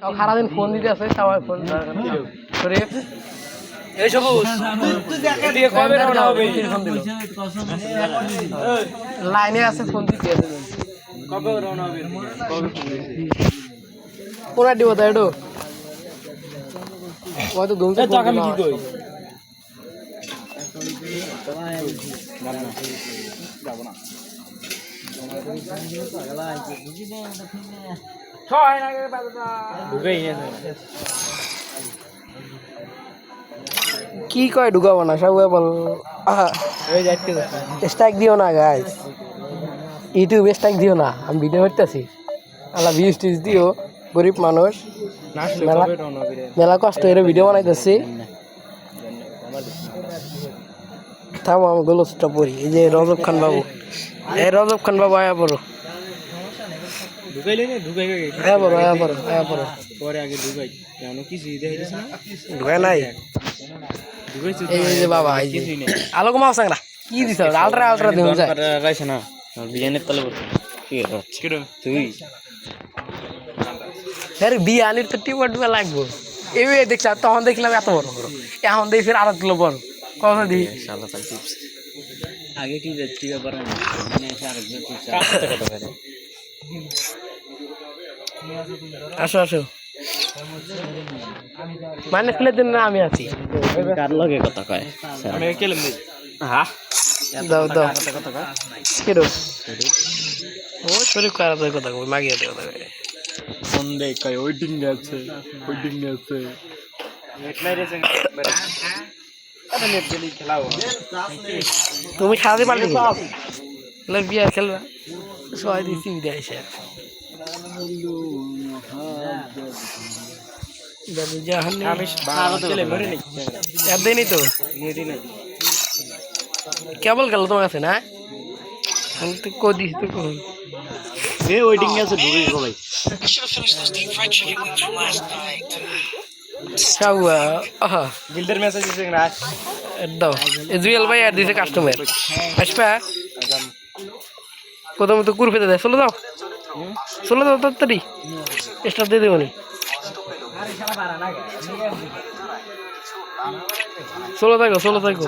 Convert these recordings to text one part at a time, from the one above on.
সারাদিন ফোন দিতে আছে সবাই ফোন করে এই সবুজ এদিকে কবে রওনা হবে ফোন দিল লাইনে আছে ফোন দিতে আছে। কবে রওনা হবে? পুরা দিব তাই একটু হয়তো দুম এই তো আমি কি কই? ছয় না ঢুকেই কি কয় ঢুকাবো না সব বল। স্ট্রাইক দিও না গাইস ইউটিউবে স্ট্রাইক দিও না আমি ভিডিও করতেছি। আল্লাহ ভিউজ টিউজ দিও গরিব মানুষ। মেলা- কষ্ট করে ভিডিও বানাইতেছি। থামো আমি গোলসটা পড়ি। এই যে রজব খান বাবু। এই রজব খান বাবু আয়া পড়ো। ঢুকাইলে না ঢুকাই গেছে আয়া পড়ো আয়া পড়ো আয়া পরে আগে ঢুকাই। কেন কিছু দেখাইতেছে না? ঢুকায় নাই? ঢুকাইছে এই যে বাবা এই যে। আলোক মাও সাংরা কি দিছ? আলট্রা আলট্রা দিন যায়। রাইছে না। বিয়ানের তলে বসে। কি কিরো তুই? আরে বিয়ে তো টিপা টিপা লাগবো। এবার দেখলাম তখন দেখলাম এত বড় বড়। এখন দেখি ফের আরও কিলো বড়। কত দিই আগে কি যাচ্ছি ব্যাপার আসো আসো। মানে প্লেট দিন না আমি আছি। কার লগে কথা কয়? আমি কেলেম দিই হ্যাঁ দাও দাও। কথা কয়? কিরো ও শরীফ কার কথা কই মাগিয়ে দে কথা কই দেই কয় ওয়েটিং আছে ওয়েটিং আছে। নেট গেলি খেলাও তুমি পাল্টে গেলে বিয়ে খেলবা। সবাই দিচ্ছি বিদায় আমি একদিনই তো? কেবল গেল তোমার কাছে না? আমি তো কদি তো কই? এ ওয়েটিং আছে ঢুকে গো ভাই। সাউয়া আহা। গিল্ডের মেসেজ দিছে না দাও। জুয়েল ভাই আর দিছে কাস্টমার আসবা প্রথমে তো কুরফেতে দেয় চলে যাও। চলে যাও তাড়াতাড়ি। স্টার দিয়ে দেবো নি। চলো থাকো চলো থাকো।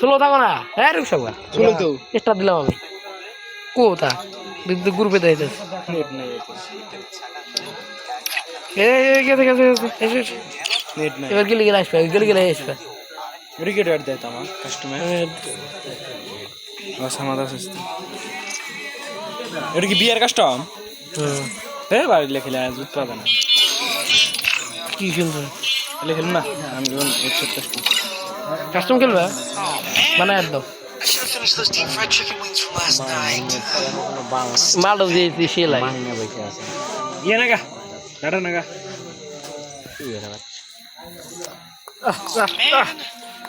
চলো থাকো না। হ্যাঁ রুক সবা চলো তো। স্টার দিলাম আমি। কোথা বিদ্যুৎ গ্রুপে দেয় এবার গেলে গেলে আসবে গেলে গেলে আসবে। রিকেট আর দেয় আমার কাস্টমার অসমাদা সস্তি এটা কি বিয়ার কাস্টম হ্যাঁ বাড়ি লেখিলে আজ উৎপাদন কি সুন্দর লেখিল না? আমি যখন একশো কাস্টম কাস্টম খেলবে? মানে একদম মালটা দিয়েছি সেলাই। ইয়ে নাগা নাটা নাগা।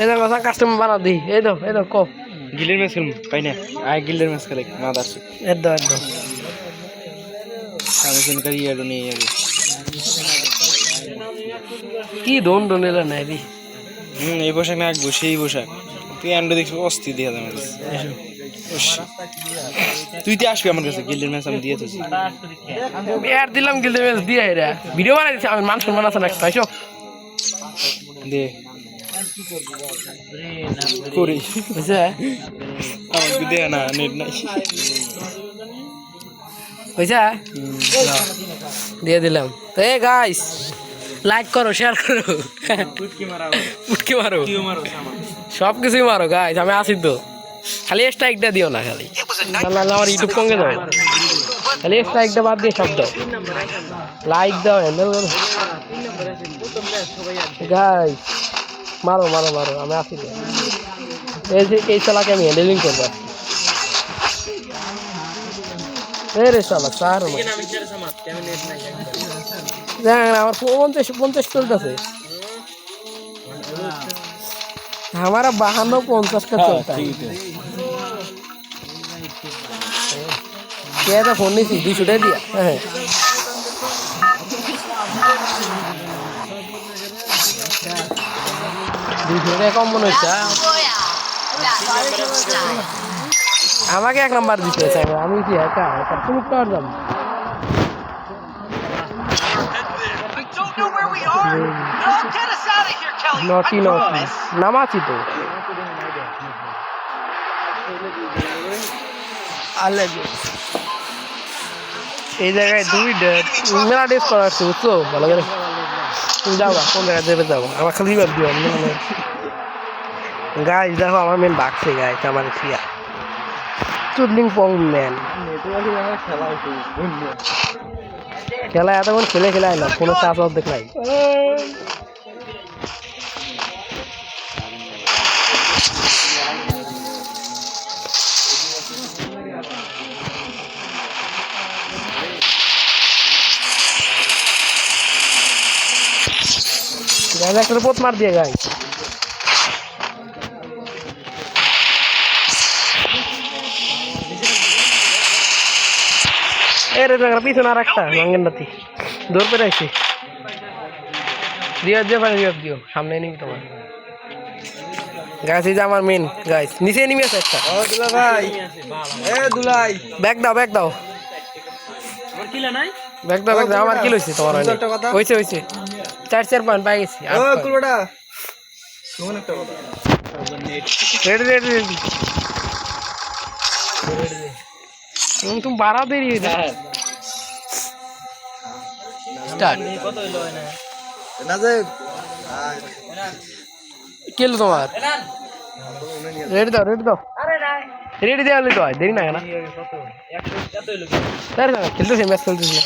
এই দেখো কাস্টমার বানা দি। এই দাও এই দাও কপ গিলের ম্যাচ খেলব পাই না? আয় গিলের ম্যাচ খেলে মাদার একদম একদম আমি ইয়ারও যাবে কি দোন দোন এলা নাই রে হুম এই পোশাক না আঁকবো সেই পোশাক। তুই অ্যান্ডো দেখবি অস্থির দিয়ে অবশ্যই। তুই তো আসবি আমার কাছে গিল্ডের ম্যাচ আমি দিয়েছি আর দিলাম গিলতে বেশ দিয়ে এরা ভিডিও বানাই দিচ্ছি আমি মান সম্মান আছে না এসো দে। করি বুঝছে? আমাকে দে না নেট নাই। বুঝছে? দিয়ে দিলাম। তো এ গাইস লাইক করো শেয়ার করো। কিও মারো। সব কিছুই মারো গাইস আমি আসি তো। খালি স্ট্রাইকটা দিও না খালি। নাহলে আমার ইউটিউব কমে যাবে খালি স্ট্রাইকটা বাদ দিয়ে সব দাও। লাইক দাও হ্যান্ডেল করো গাই মারো মারো মারো আমি আসি। এই যে এই চালাকে আমি হ্যান্ডেলিং করব রে শালা চার না, আমার পঞ্চাশ পঞ্চাশ চলতেছে हमारा बाहानो पचास का चलता है क्या था फोन नहीं थी दुई छुटे दिया हाँ। দুই ছুটে কম মনে হচ্ছে আমাকে এক নাম্বার দিতে চাইবে আমি কি একা একা তুমি কার know where we are. No, get us out of here, Kelly. নটি I promise. নামাছি তো এই জায়গায় দুই মেলা ডেস করা আছে বুঝছ ভালো করে তুমি যাবা কোন জায়গায় যাবে যাব আমার খালি ভাব দিও আমি মানে গাইজ দেখো আমার মেন বাঘছে গাইজ আমার ফিয়া চুদলিং পং ম্যান খেলা এতক্ষণ খেলে খেলে না কোনো চাপ অর্ধেক নাই। একটা পোত মার দিয়ে গাই এ রে জায়গা পিছনে আর একটা মাঙ্গেন নাতি দৌড় পেরে আইছি দিও দিও পারে দিও দিও সামনে নিবি তোমার গাছ এই যে আমার মেন গাছ নিচে নিবি আছে একটা ভাই এ দুলাই ব্যাগ দাও ব্যাগ দাও ব্যাগ দাও ব্যাগ দাও আমার কি লইছে তোমার হয়নি একটা কথা। হইছে হইছে চার চার পয়েন্ট পাই গেছি ও কুলটা শুনুন একটা কথা রেডি রেডি রেডি তুমি বাড়াও দেরি স্টার্ট না যে কেলো তোমার? রেডি দাও রেডি দাও। রেডি দেওয়া হলে তো হয় দেরি না কেন? খেলতেছি ম্যাচ খেলতেছি।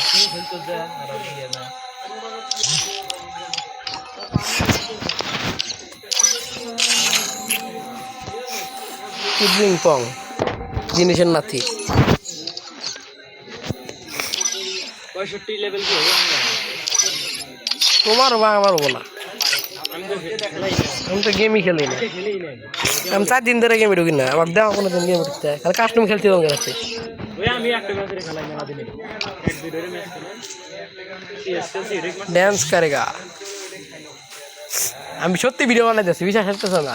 কিডলিং পং জিনিসের নাতি। তোমারও বা আমার বলা। আমি তো গেমই খেলি না আমি চার দিন ধরে গেমে ঢুকি না। আমার দেওয়া কোনো দিন গেম ঢুকতে হয়। খালি কাস্টম খেলতে হবে রাতে ড্যান্স করেগা আমি সত্যি ভিডিও বানাইতেছি বিশ্বাস করতেছ না?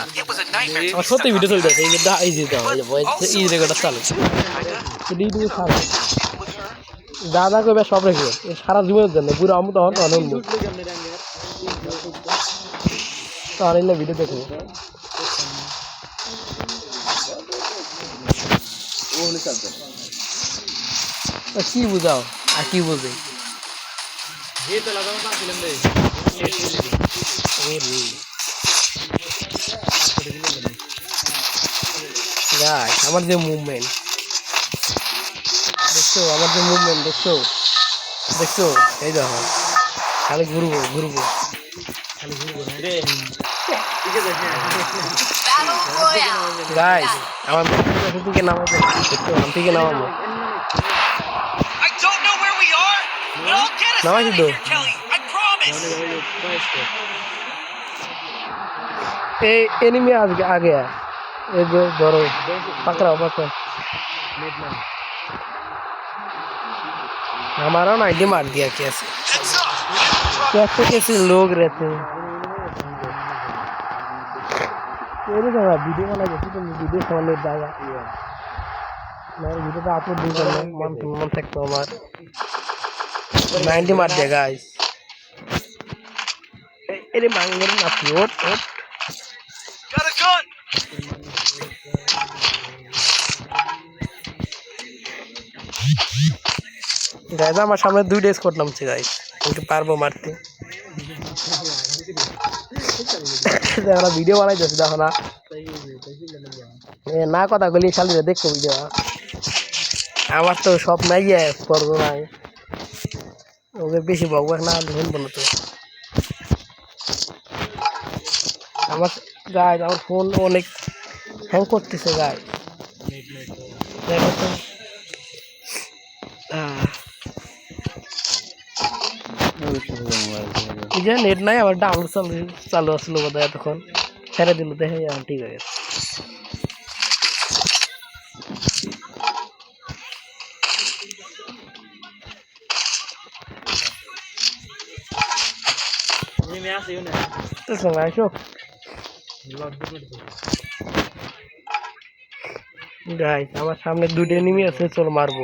আমার সত্যি ভিডিও চলতেছে। এই যে দা- এই যে দাও, এই এই রেকর্ডটা চালু। ছাড়ো দাদা কবে সব রেখে সারা জীবনের জন্য। পুরো আমি তখন তখন অন্য তখন ভিডিও দেখব তা কি বুঝাও? আর কি বুঝে আমার যে মুভমেন্ট দেখছ? আমার যে মুভমেন্ট দেখছ? দেখছ? এই দেখো। খালি ঘুরবো ঘুরবো। খালি ঘুরবো হ্যাঁ? গাইস আমার মেশিন থেকে নামাবো দেখছ? আমি থেকে নামাবো নামাইছি তো এই এনিমি আজকে আগে এই যে ধরো পাকড়াও পাকড়াও। हमारा ना आईडी मार दिया कैसे Heads up. कैसे कैसे लोग रहते हैं तेरे जगह वीडियो वाला जैसे तो वीडियो समझ ले जाएगा मैं वीडियो तो आपको दूर करना मन मन सकता हूँ हमार नाइनटी मार दिया गाइस अरे मांगे ना ओट গাইজ আমার সামনে দুই ডেস কোট নামছে গাইজ আমি পারব মারতে। আমরা ভিডিও বানাই যাচ্ছি দেখো না। না কথা বলি খালি দেখো। ভিডিও আমার তো সব নাই গিয়ে করব নাই। ওকে বেশি বকবক না শুনব না তো। আমার গাই আমার ফোন অনেক হ্যাং করতেছে তো এই যে নেট নাই, আবার ডাউনলোড চালু চালু আসলো বোধ হয় এতক্ষণ। ছেড়ে দিল, দেখে আমার ঠিক হয়ে গেছে। তো সময় আসো। গাইস আমার সামনে দুটো এনিমি আছে, চল মারবো।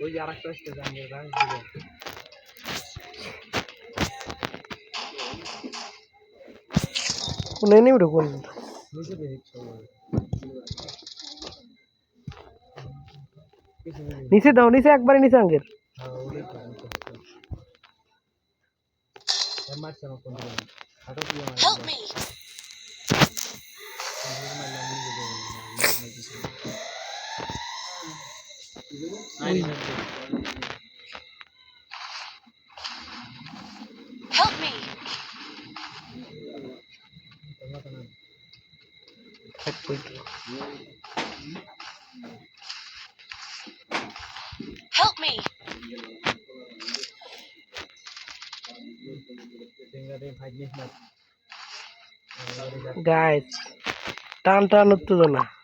ওই আর একটা আসতে জানি কোন এনিমি রে কোন নিচে দেখছ নিচে দাও নিচে একবারে নিচে আঙ্গের Help me! Help me! Help me! Guys টান টান উত্তেজনা আহ, এর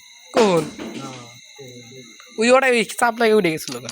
কখন ওই ওটাই ওই চাপ লাগে উঠে গেছিল গা।